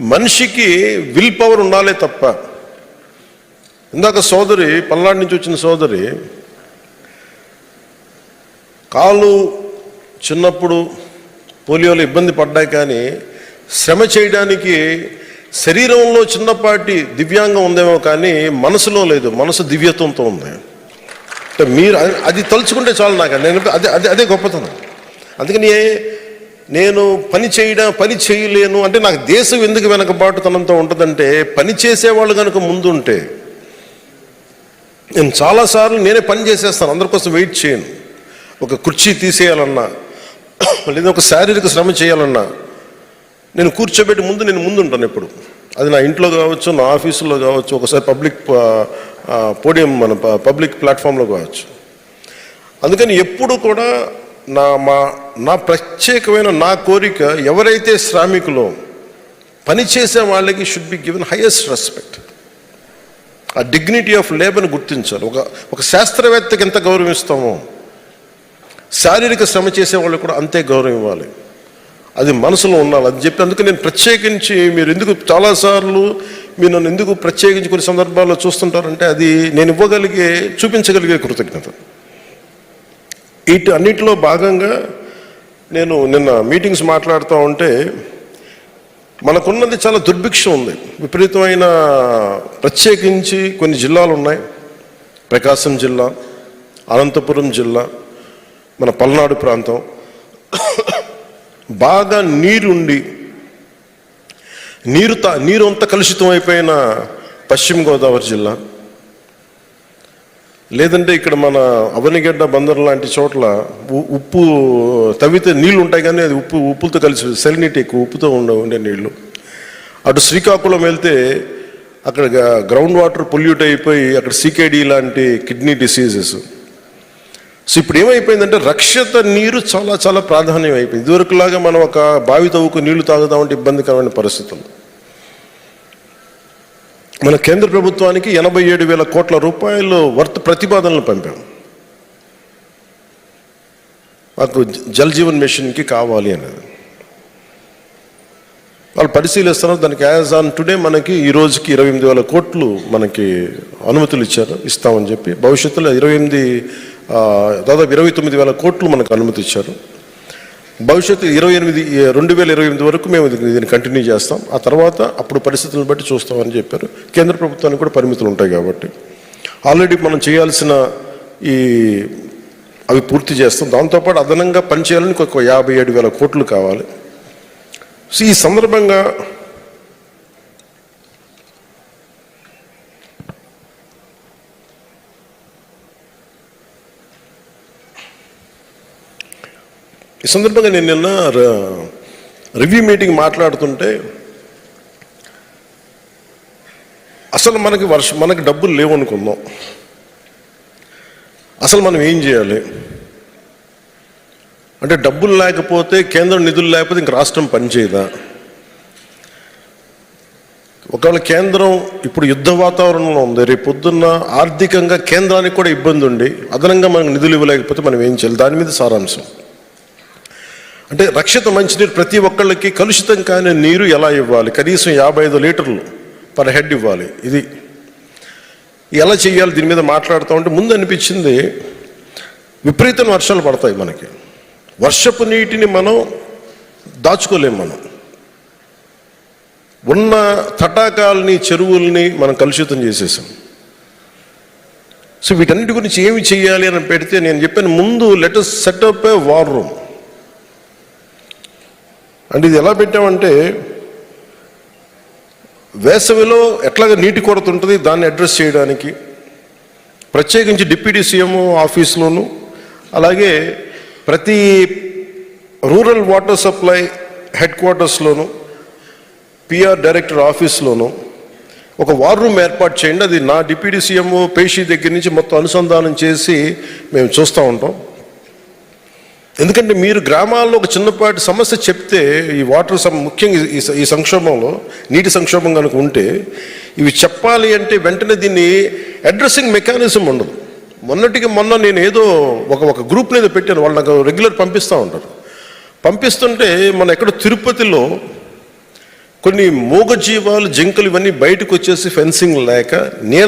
మనిషికి will power ఉండాలే తప్ప. ఇందాక సోదరి పల్నాడు నుంచి వచ్చిన సోదరి కాళ్ళు చిన్నప్పుడు పోలియోలో ఇబ్బంది పడ్డాయి కానీ శ్రమ చేయడానికి శరీరంలో చిన్నపాటి దివ్యాంగం ఉందేమో కానీ మనసులో లేదు. మనసు దివ్యత్వంతో ఉంది. అంటే మీరు అది- అది తలుచుకుంటే చాలు నాకు. నేను అదే అదే అదే గొప్పతనం. అందుకని నేను పని చేయడం పని చేయలేను. అంటే నాకు దేశం ఎందుకు వెనకబాటుతనంతో ఉంటుందంటే పని చేసేవాళ్ళు కనుక ముందుంటే నేను చాలాసార్లు నేనే పని చేసేస్తాను. అందరి కోసం వెయిట్ చేయను. ఒక కుర్చీ తీసేయాలన్నా లేదా ఒక శారీరక శ్రమ చేయాలన్నా నేను కూర్చోబెట్టి ముందు నేను ముందు ఉంటాను ఎప్పుడు. అది నా ఇంట్లో కావచ్చు నా ఆఫీసులో కావచ్చు ఒకసారి పబ్లిక్ పోడియం మన పబ్లిక్ ప్లాట్ఫామ్లో కావచ్చు. అందుకని ఎప్పుడు కూడా నా మా నా ప్రత్యేకమైన నా కోరిక ఎవరైతే శ్రామికులో పనిచేసే వాళ్ళకి should be given highest respect ఆ డిగ్నిటీ ఆఫ్ లేబర్ని గుర్తించాలి. ఒక ఒక శాస్త్రవేత్తకి ఎంత గౌరవిస్తామో శారీరక శ్రమ చేసే వాళ్ళకి కూడా అంతే గౌరవం ఇవ్వాలి. అది మనసులో ఉండాలి. అది చెప్పి అందుకే నేను ప్రత్యేకించి మీరు ఎందుకు చాలాసార్లు మీరు నన్ను ఎందుకు ప్రత్యేకించి కొన్ని సందర్భాల్లో చూస్తుంటారంటే అది నేను ఇవ్వగలిగే చూపించగలిగే కృతజ్ఞత. ఇటు అన్నిటిలో భాగంగా నేను నిన్న మీటింగ్స్ మాట్లాడుతూ ఉంటే మనకున్నది చాలా దుర్భిక్షం ఉంది. విపరీతమైన ప్రత్యేకించి కొన్ని జిల్లాలు ఉన్నాయి. ప్రకాశం జిల్లా అనంతపురం జిల్లా మన పల్నాడు ప్రాంతం. బాగా నీరుండి నీరు తా నీరు అంతా కలుషితం అయిపోయిన పశ్చిమ గోదావరి జిల్లా. లేదంటే ఇక్కడ మన అవనిగడ్డ బందర్ లాంటి చోట్ల ఉ- ఉప్పు తవ్వితే నీళ్ళు ఉంటాయి కానీ అది ఉప్పు ఉప్పులతో కలిసి సెలినిటీ ఎక్కువ ఉప్పుతో ఉండే ఉండే నీళ్ళు అటు శ్రీకాకుళం వెళ్తే అక్కడ గ్రౌండ్ వాటర్ పొల్యూట్ అయిపోయి అక్కడ సీకేడీ లాంటి కిడ్నీ డిసీజెస్. సో ఇప్పుడు ఏమైపోయిందంటే రక్షిత నీరు చాలా చాలా ప్రాధాన్యం అయిపోయింది ఇదివరకులాగా మనం ఒక బావి తవ్వుకు నీళ్ళు తాగుదామంటే ఇబ్బందికరమైన పరిస్థితులు. మన కేంద్ర ప్రభుత్వానికి ఎనభై ఏడు వేల కోట్ల రూపాయలు వర్త్ ప్రతిపాదనలు పంపాం. మాకు జల్ జీవన్ మిషన్కి కావాలి అనేది వాళ్ళు పరిశీలిస్తున్నారు దానికి యాజ్ ఆన్ టుడే మనకి ఈ రోజుకి ఇరవై ఎనిమిది వేల కోట్లు మనకి అనుమతులు ఇచ్చారు ఇస్తామని చెప్పి భవిష్యత్తులో ఇరవై ఎనిమిది దాదాపు ఇరవై తొమ్మిది వేల కోట్లు మనకు అనుమతి ఇచ్చారు. భవిష్యత్తు ఇరవై ఎనిమిది రెండు వేల ఇరవై ఎనిమిది వరకు మేము దీన్ని కంటిన్యూ చేస్తాం. ఆ తర్వాత అప్పుడు పరిస్థితులను బట్టి చూస్తామని చెప్పారు. కేంద్ర ప్రభుత్వానికి కూడా పరిమితులు ఉంటాయి కాబట్టి. ఆల్రెడీ మనం చేయాల్సిన ఈ అవి పూర్తి చేస్తాం. దాంతోపాటు అదనంగా పనిచేయాలని ఒక యాభై ఏడు వేల కోట్లు కావాలి. సో ఈ సందర్భంగా ఈ సందర్భంగా నేను నిన్న రివ్యూ మీటింగ్ మాట్లాడుతుంటే అసలు మనకి వర్ష మనకి డబ్బులు లేవనుకుందాం అసలు మనం ఏం చేయాలి? అంటే డబ్బులు లేకపోతే కేంద్రం నిధులు లేకపోతే ఇంక రాష్ట్రం పనిచేయదా? ఒకవేళ కేంద్రం ఇప్పుడు యుద్ధ వాతావరణంలో ఉంది రేపు పొద్దున్న ఆర్థికంగా కేంద్రానికి కూడా ఇబ్బంది ఉండి అదనంగా మనకు నిధులు ఇవ్వలేకపోతే మనం ఏం చేయాలి? దాని మీద సారాంశం. అంటే రక్షిత మంచినీరు ప్రతి ఒక్కళ్ళకి కలుషితం కాని నీరు ఎలా ఇవ్వాలి? కనీసం యాభై ఐదు లీటర్లు పర్ హెడ్ ఇవ్వాలి. ఇది ఎలా చేయాలి దీని మీద మాట్లాడుతూ ఉంటే ముందు అనిపించింది విపరీతం వర్షాలు పడతాయి మనకి. వర్షపు నీటిని మనం దాచుకోలేం మనం. ఉన్న తటాకాలని చెరువుల్ని మనం కలుషితం చేసేసాం. సో వీటన్నిటి గురించి ఏమి చేయాలి అని పెడితే నేను చెప్పాను ముందు let us set up a war room అంటే ఇది ఎలా పెట్టామంటే వేసవిలో ఎట్లాగ నీటి కొరత ఉంటుంది దాన్ని అడ్రస్ చేయడానికి ప్రత్యేకించి డిప్యూటీ సీఎం ఆఫీస్లోను అలాగే ప్రతి రూరల్ వాటర్ సప్లై హెడ్ క్వార్టర్స్లోను పిఆర్ డైరెక్టర్ ఆఫీస్లోను ఒక వార్ రూమ్ ఏర్పాటు చేయండి. అది నా డిప్యూటీ సీఎం పేషీ దగ్గర నుంచి మొత్తం అనుసంధానం చేసి మేము చూస్తూ ఉంటాం. ఎందుకంటే మీరు గ్రామాల్లో ఒక చిన్నపాటి సమస్య చెప్తే ఈ వాటర్ సం ముఖ్యంగా ఈ ఈ సంక్షోభంలో నీటి సంక్షోభం కనుక ఉంటే ఇవి చెప్పాలి అంటే వెంటనే దీన్ని అడ్రస్సింగ్ మెకానిజం ఉండదు. మొన్నటికి మొన్న నేను ఏదో ఒక ఒక గ్రూప్ మీద పెట్టాను వాళ్ళు నాకు రెగ్యులర్ పంపిస్తూ ఉంటారు. పంపిస్తుంటే మన ఎక్కడ తిరుపతిలో కొన్ని మూగజీవాలు జింకలు ఇవన్నీ బయటకు వచ్చేసి ఫెన్సింగ్ లేక నీళ్ళ